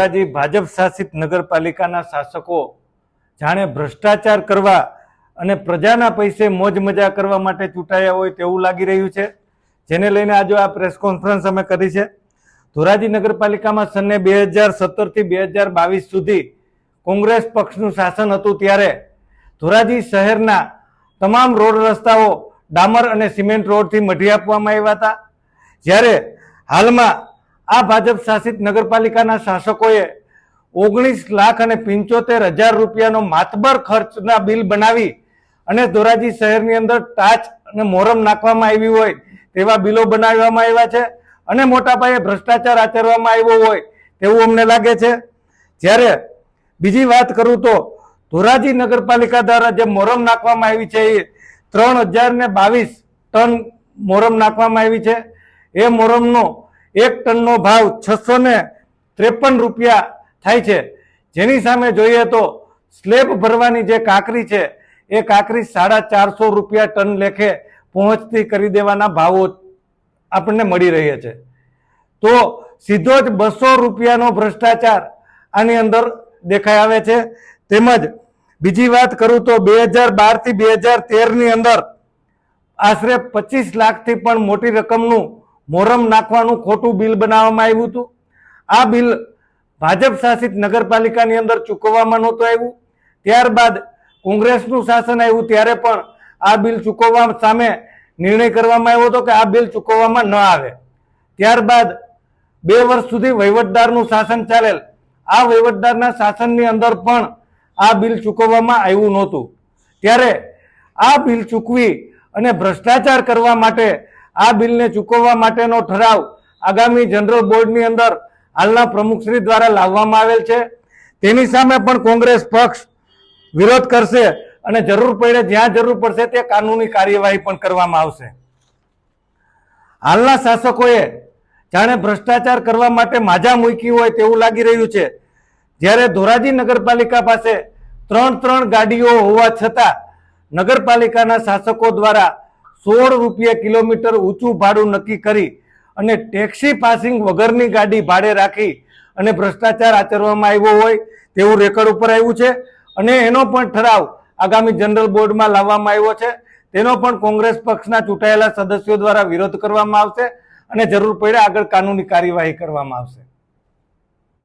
ધોરાજી ભાજપ શાસિત નગરપાલિકાના શાસકો જાણે ભ્રષ્ટાચાર કરવા અને પ્રજાના પૈસે મોજ મજા કરવા માટે ચૂંટાયા હોય તેવું લાગી રહ્યું છે. જેને લઈને આજે આ પ્રેસ કોન્ફરન્સ અમે કરી છે. ધોરાજી નગરપાલિકામાં સને બે હજાર સત્તરથી બે હજાર બાવીસ સુધી કોંગ્રેસ પક્ષનું શાસન હતું ત્યારે ધોરાજી શહેરના તમામ રોડ રસ્તાઓ ડામર અને સિમેન્ટ રોડથી મઢી આપવામાં આવ્યા હતા. જ્યારે હાલમાં આ ભાજપ શાસિત નગરપાલિકાના શાસકોએ ઓગણીસ લાખ અને પંચોતેર હજાર રૂપિયાનો માતબર ખર્ચના બિલ બનાવી અને ધોરાજી શહેરની અંદર ટાચ અને મોરમ નાખવામાં આવી હોય તેવા બિલો બનાવવામાં આવ્યા છે અને મોટા પાયે ભ્રષ્ટાચાર આચરવામાં આવ્યો હોય તેવું અમને લાગે છે. જ્યારે બીજી વાત કરું તો ધોરાજી નગરપાલિકા દ્વારા જે મોરમ નાખવામાં આવી છે એ ત્રણ હજાર ને બાવીસ ટન મોરમ નાખવામાં આવી છે. એ મોરમનો એક ટનનો ભાવ છસો ને ત્રેપન રૂપિયા થાય છે. જેની સામે જોઈએ તો સ્લેબ ભરવાની જે કાંકરી છે, એ કાંકરી સાડા ચારસો રૂપિયા ટન લેખે પહોંચતી કરી દેવાના ભાવો આપણને મળી રહ્યા છે. તો સીધો જ બસો રૂપિયાનો ભ્રષ્ટાચાર આની અંદર દેખાઈ આવે છે. તેમજ બીજી વાત કરું તો બે હજાર બારથી બે હજાર તેરની અંદર આશરે પચીસ લાખથી પણ મોટી રકમનું મોરમ નાખવાનું ખોટું બિલ બનાવવામાં આવ્યું હતું. આ બિલ ભાજપ શાસિત નગરપાલિકાની અંદર ચૂકવવામાં નહોતું આવ્યું. ત્યારબાદ કોંગ્રેસનું શાસન આવ્યું, ત્યારે પણ આ બિલ ચૂકવવા સામે નિર્ણય કરવામાં આવ્યો હતો કે આ બિલ ચૂકવવામાં ન આવે. ત્યારબાદ બે વર્ષ સુધી વહીવટદારનું શાસન ચાલેલ. આ વહીવટદારના શાસનની અંદર પણ આ બિલ ચૂકવવામાં આવ્યું નહોતું. ત્યારે આ બિલ ચૂકવી અને ભ્રષ્ટાચાર કરવા માટે આ બિલને ચૂકવવા માટેનો ઠરાવ આગામી જનરલ બોર્ડની અંદર હાલના પ્રમુખશ્રી દ્વારા લાવવામાં આવેલ છે. તેની સામે પણ કોંગ્રેસ પક્ષ વિરોધ કરશે અને જરૂર પડે જ્યાં જરૂર પડશે તે કાનૂની કાર્યવાહી પણ કરવામાં આવશે. હાલના શાસકોએ જાણે ભ્રષ્ટાચાર કરવા માટે માજા મૂકી હોય તેવું લાગી રહ્યું છે. જ્યારે ધોરાજી નગરપાલિકા પાસે ત્રણ ત્રણ ગાડીઓ હોવા છતાં નગરપાલિકાના શાસકો દ્વારા સોળ રૂપિયા કિલોમીટર ઊંચું ભાડું નક્કી કરી અને ટેક્સી પાસિંગ વગરની ગાડી ભાડે રાખી અને ભ્રષ્ટાચાર આચરવામાં આવ્યો હોય તેવું રેકર્ડ ઉપર આવ્યું છે. અને એનો પણ ઠરાવ આગામી જનરલ બોર્ડમાં લાવવામાં આવ્યો છે. તેનો પણ કોંગ્રેસ પક્ષના ચૂંટાયેલા સદસ્યો દ્વારા વિરોધ કરવામાં આવશે અને જરૂર પડે આગળ કાનૂની કાર્યવાહી કરવામાં આવશે.